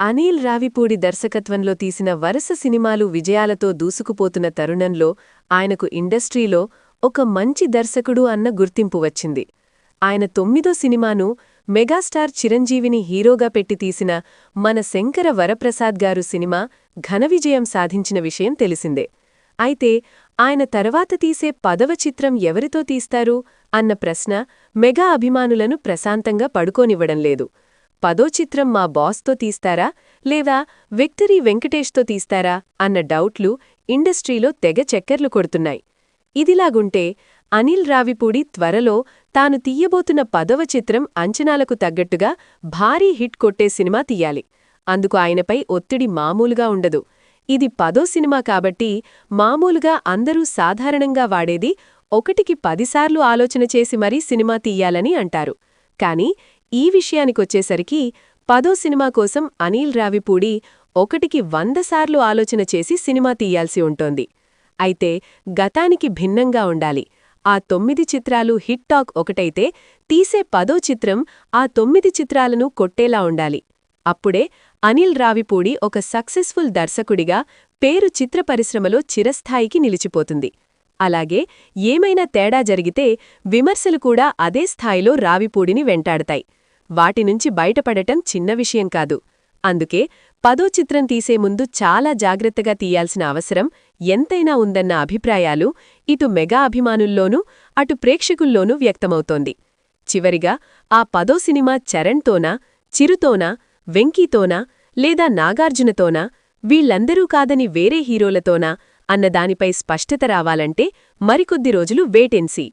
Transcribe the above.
అనిల్ రావిపూడి దర్శకత్వంలో తీసిన వరుస సినిమాలు విజయాలతో దూసుకుపోతున్న తరుణంలో ఆయనకు ఇండస్ట్రీలో ఒక మంచి దర్శకుడు అన్న గుర్తింపు వచ్చింది. ఆయన తొమ్మిదో సినిమాను మెగాస్టార్ చిరంజీవిని హీరోగా పెట్టి తీసిన మన శంకర వరప్రసాద్ గారు సినిమా ఘన విజయం సాధించిన విషయం తెలిసిందే. అయితే ఆయన తర్వాత తీసే పదవ చిత్రం ఎవరితో తీస్తారు? అన్న ప్రశ్న మెగా అభిమానులను ప్రశాంతంగా పడుకోనివ్వడం లేదు. పదో చిత్రం మా బాస్తో తీస్తారా? లేదా విక్టరీ వెంకటేష్తో తీస్తారా? అన్న డౌట్లు ఇండస్ట్రీలో తెగ చక్కర్లు కొడుతున్నాయి. ఇదిలాగుంటే అనిల్ రావిపూడి త్వరలో తాను తీయబోతున్న పదవ చిత్రం అంచనాలకు తగ్గట్టుగా భారీ హిట్ కొట్టే సినిమా తీయాలి. అందుకు ఆయనపై ఒత్తిడి మామూలుగా ఉండదు. ఇది పదో సినిమా కాబట్టి మామూలుగా అందరూ సాధారణంగా వాడేది ఒకటికి పదిసార్లు ఆలోచన చేసి మరీ సినిమా తీయాలని అంటారు. కాని ఈ విషయానికొచ్చేసరికి పదో సినిమా కోసం అనిల్ రావిపూడి ఒకటికి వంద సార్లు ఆలోచన చేసి సినిమా తీయాల్సి ఉంటోంది. అయితే గతానికి భిన్నంగా ఉండాలి. ఆ తొమ్మిది చిత్రాలు హిట్ టాక్ ఒకటైతే తీసే పదో చిత్రం ఆ తొమ్మిది చిత్రాలను కొట్టేలా ఉండాలి. అప్పుడే అనిల్ రావిపూడి ఒక సక్సెస్ఫుల్ దర్శకుడిగా పేరు చిత్ర పరిశ్రమలో చిరస్థాయికి నిలిచిపోతుంది. అలాగే ఏమైనా తేడా జరిగితే విమర్శలు కూడా అదే స్థాయిలో రావిపూడిని వెంటాడతాయి. వాటినుంచి బయటపడటం చిన్న విషయం కాదు. అందుకే పదో చిత్రం తీసే ముందు చాలా జాగ్రత్తగా తీయాల్సిన అవసరం ఎంతైనా ఉందన్న అభిప్రాయాలు ఇటు మెగా అభిమానుల్లోనూ అటు ప్రేక్షకుల్లోనూ వ్యక్తమవుతోంది. చివరిగా ఆ పదో సినిమా చరణ్తోనా చిరుతోనా వెంకీతోనా లేదా నాగార్జునతోనా వీళ్ళందరూ కాదని వేరే హీరోలతోనా అన్నదానిపై స్పష్టత రావాలంటే మరికొద్ది రోజులు వేటెన్సీ